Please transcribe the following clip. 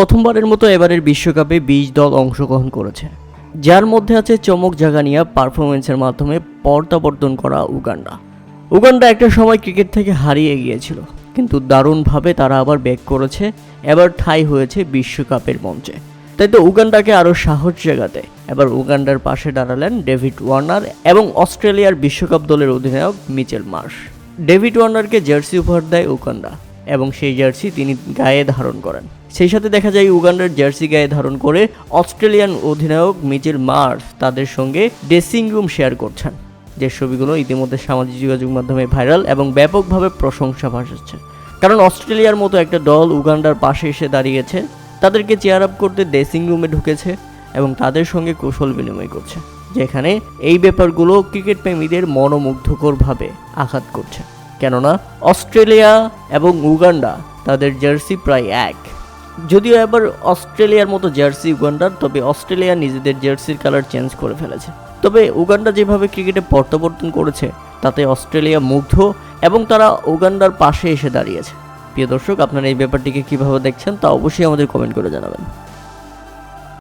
প্রথমবারের মতো এবারের বিশ্বকাপে বিশ দল অংশগ্রহণ করেছে, যার মধ্যে আছে চমক জাগানিয়া পারফরমেন্সের মাধ্যমে পর্দাবর্তন করা উগান্ডা। উগান্ডা একটা সময় ক্রিকেট থেকে হারিয়ে গিয়েছিল, কিন্তু দারুণভাবে তারা আবার ব্যাক করেছে, এবার ঠাই হয়েছে বিশ্বকাপের মঞ্চে। তাই তো উগান্ডাকে আরও সাহস জাগাতে এবার উগান্ডার পাশে দাঁড়ালেন ডেভিড ওয়ার্নার এবং অস্ট্রেলিয়ার বিশ্বকাপ দলের অধিনায়ক মিচেল মার্শ। ডেভিড ওয়ার্নারকে জার্সি উপহার দেয় উগান্ডা। এবং সেই জার্সি তিনি গায়ে ধারণ করেন। সেই সাথে দেখা যায় উগান্ডার জার্সি গায়ে ধারণ করে অস্ট্রেলিয়ান অধিনায়ক মিচেল মার্শ তাদের সঙ্গে ড্রেসিং রুম শেয়ার করছেন, যে ছবিগুলো ইতিমধ্যে সামাজিক যোগাযোগ মাধ্যমে ভাইরাল এবং ব্যাপকভাবে প্রশংসা ভাসাচ্ছে কারণ অস্ট্রেলিয়ার মতো একটা দল উগান্ডার পাশে এসে দাঁড়িয়েছে, তাদেরকে চেয়ার আপ করতে ড্রেসিং রুমে ঢুকেছে এবং তাদের সঙ্গে কৌশল বিনিময় করছে, যেখানে এই ব্যাপারগুলো ক্রিকেট প্রেমীদের মনোমুগ্ধকরভাবে আঘাত করছে। কেননা অস্ট্রেলিয়া এবং উগান্ডা তাদের জার্সি প্রায় এক। যদিও এবার অস্ট্রেলিয়ার মতো জার্সি উগান্ডার তবে অস্ট্রেলিয়া নিজেদের জার্সির কালার চেঞ্জ করে ফেলেছে। তবে উগান্ডা যেভাবে ক্রিকেটে প্রত্যাবর্তন করেছে, তাতে অস্ট্রেলিয়া মুগ্ধ এবং তারা উগান্ডার পাশে এসে দাঁড়িয়েছে। প্রিয় দর্শক, আপনারা এই ব্যাপারটিকে কীভাবে দেখছেন তা অবশ্যই আমাদের কমেন্ট করে জানাবেন।